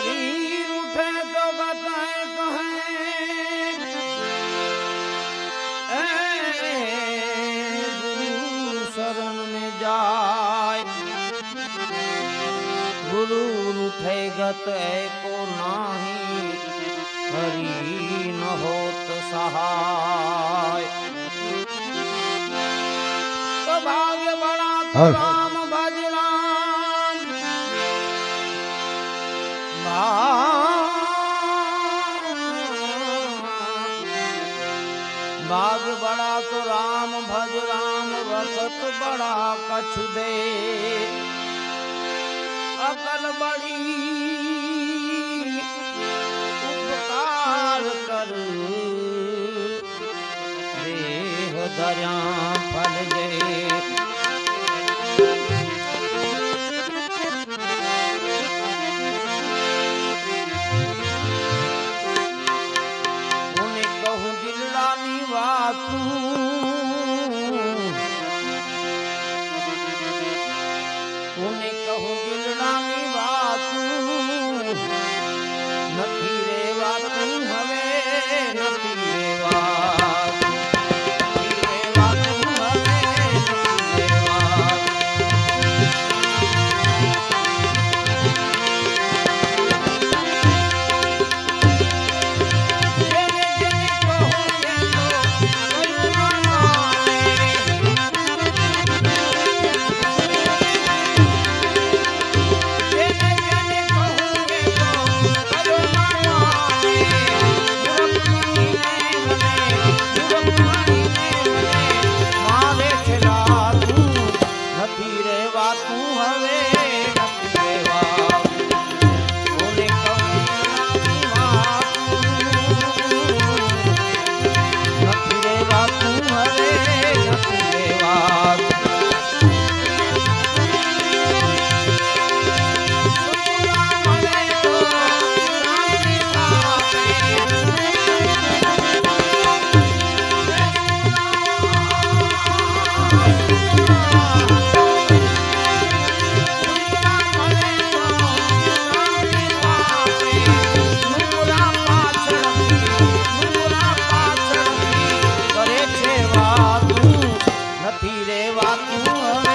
शरीर उठे तो बताए तो है गुरु शरण में जाए गुरु उठे गत को नाही हरी न होत सहाय तो भाग्य बड़ा बाग बड़ा तो राम भज राम रसत बड़ा कछु दे अकल बड़ी उपकार कर देह दरिया फल दे વાતું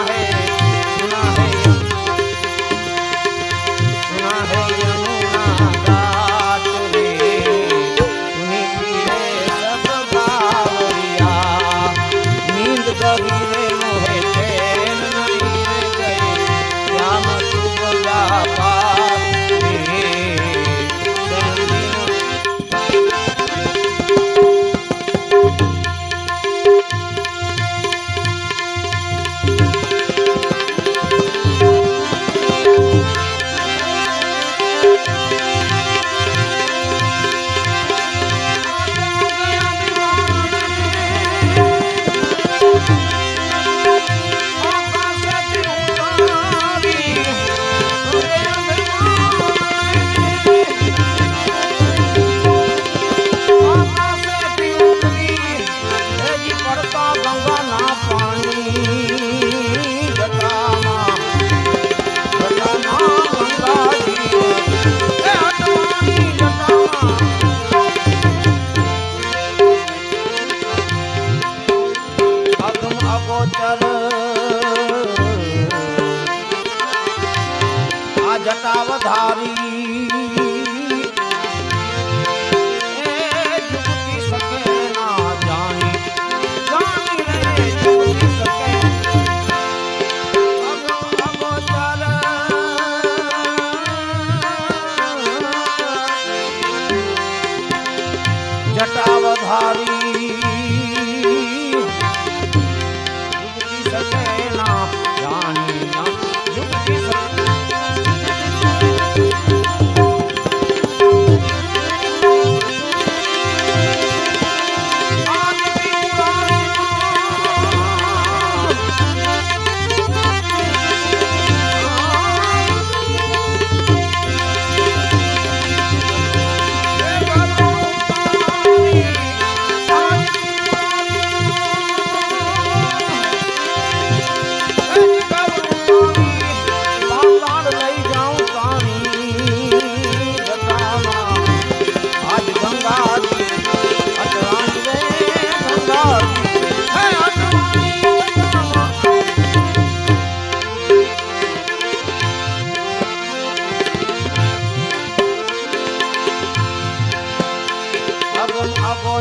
है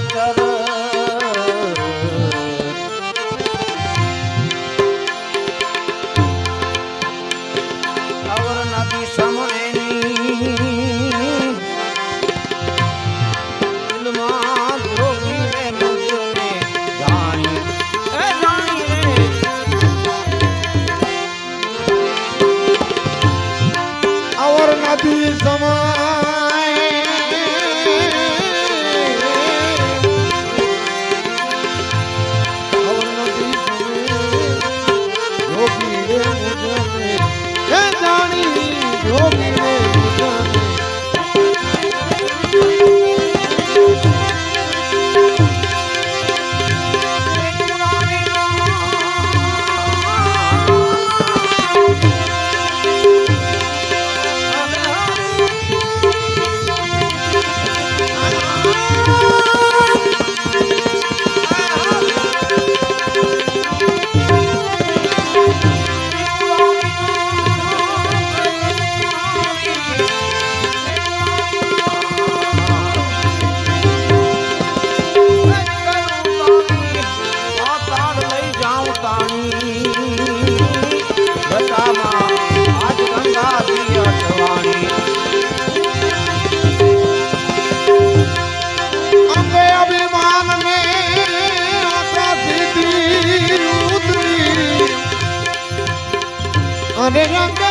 ચરણ করে রঙে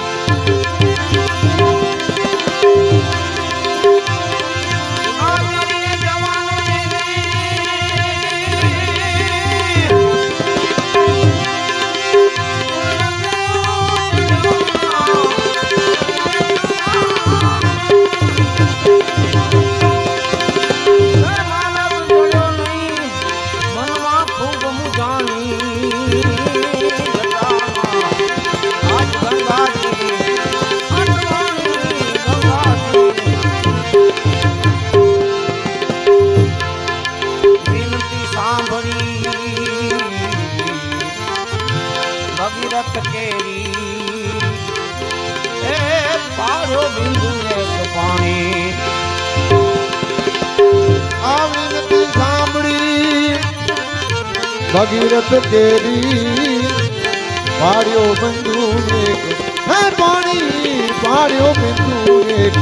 વાત તેરી પાડ્યો બંધુ એક પાણી પાડ્યો બંધુ એક